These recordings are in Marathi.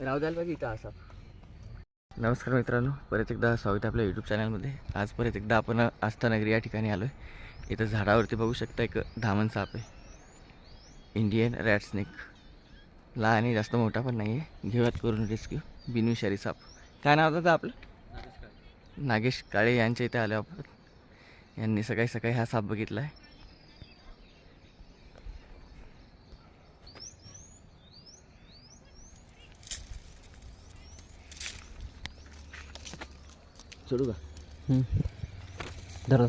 राहू द्यायला पाहिजे इथं असा. नमस्कार मित्रांनो परत एकदा स्वागत आहे आपल्या यूट्यूब चॅनलमध्ये आज परत एकदा आपण आस्थानगरी या ठिकाणी आलो आहे इथं झाडावरती बघू शकता एक धामण साप आहे. इंडियन रॅट स्नेक लहान आहे जास्त मोठा पण नाही आहे घेऊयात करून रेस्क्यू बिनविषारी साप. काय नाव होतं आपलं? नागेश काळे. यांच्या इथे आलो आपण. यांनी सकाळी सकाळी हा साप बघितला आहे सोडू का? धरा.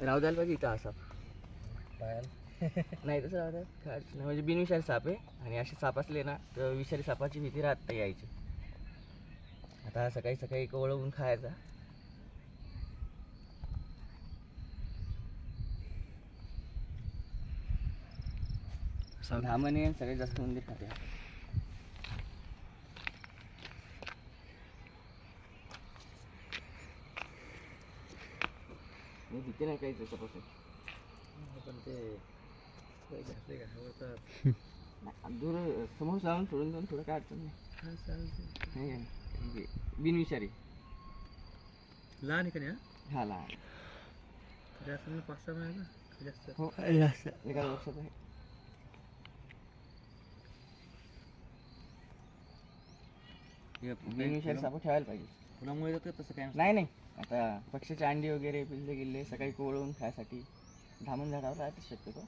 राहू द्यायला पाहिजे इथं असा नाही तसं राहू द्या. म्हणजे बिनविषारी साप आहे आणि असे साप असले ना तर विषारी सापाची भीती राहत नाही यायची. आता हा सकाळी सकाळी एक वळवून खायचा. धामणे सगळ्यात जास्त मंदिर खाते. मी भीती नाही काही त्याच्यापासून पण ते घातले का? नाही, दूर समोर जाऊन सोडून जाऊन थोडं काय अडचण नाही. म्हणजे बिनविषारी लहान आहे का नाही हा? लहान. जास्त म्हणजे पाच सहा महिने ना? जास्त. हो. जास्त. एका वर्षात आहे. बिनविषारी साप ठेवायला पाहिजे. जातं तसं काय? नाही नाही. आता पक्षीचे अंडी वगैरे पिल्ले गिल्ले सकाळी कोवळून खायसाठी धामण झाडावर राहतच शक्यतो.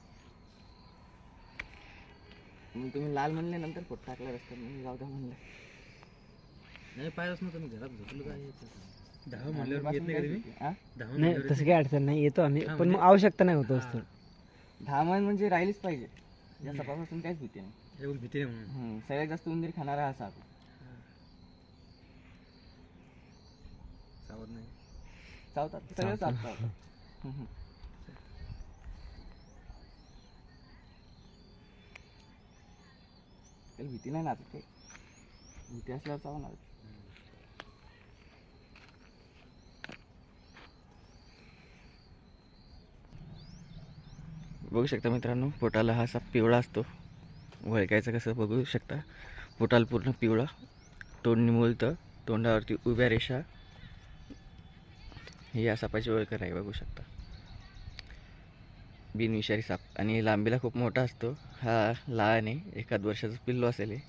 मग तुम्ही लाल म्हणले नंतर फोट टाकला रस्त्यात म्हणून जाऊ द्या म्हणलं. नाही पाहिलंच नव्हतं मी घरात झोपलो काय दहा म्हणल्यावर येत नाही का तुम्ही हा? दहा नाही तसं काही अडचण नाही येतो आम्ही. हा, पण मग म्हणजे- आवश्यकता नाही होतो असतो धामण म्हणजे राहिलीच पाहिजे. या काहीच भीती नाही. भीती नाही म्हणून. हम्म, सगळ्यात जास्त उंदीर खाणारा हा साप. सावध नाही. चावतात सगळे साप चावतात. हम्म. त्याला भीती नाही ना आता काही. भीती असल्यावर चावणार बघू शकता मित्रांनो पोटाला हा साप पिवळा असतो. वळकायचं कसं बघू शकता. पोटाला पूर्ण पिवळा तोंड निमुलतं तोंडावरती उभ्या रेषा. हे या सापाची वळकर आहे बघू शकता. बिनविषारी साप. आणि लांबीला खूप मोठा असतो. हा लहान आहे. एखाद वर्षाचं पिल्लू असेल हे.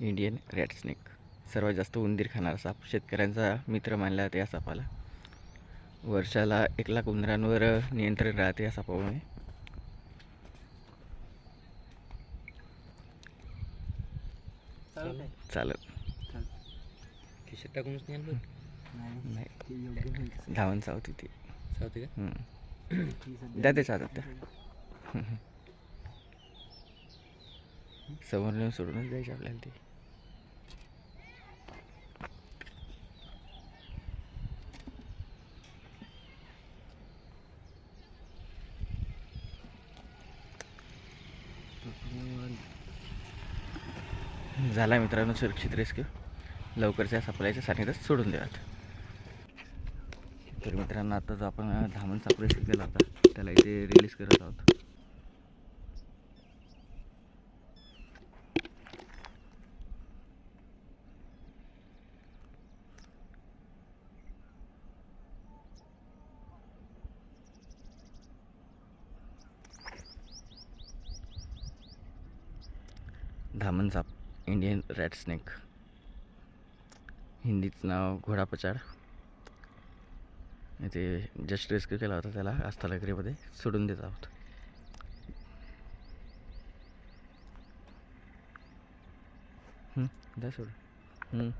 Indian rat snake. सर्वात जास्त उंदीर खाणारा साप शेतकऱ्यांचा मित्र मानला जातो या सापाला. वर्षाला एक लाख उंदरांवर नियंत्रण राहते या सापामुळे. चालत खिशात टाकूनच नाही धावून चावती ती सावते का? हम्म. द्या त्याच्या हातात हम्म. समोर नेऊन सोडूनच द्यायची आपल्याला ती. झाला मित्रांनो सुरक्षित रेस्क्यू. लवकरच्या सापळ्याच्या सानिध्यात सोडून देऊयात. तर मित्रांनो आता जो आपण धामण सापळे शिकलेला होता त्याला इथे रिलीज करत आहोत. धामण साप इंडियन रॅट स्नेक हिंदीचं नाव घोडापचाड इथे जस्ट रेस्क्यू केला होता त्याला आस्थानगरीमध्ये सोडून देत आहोत. द्या सोडून.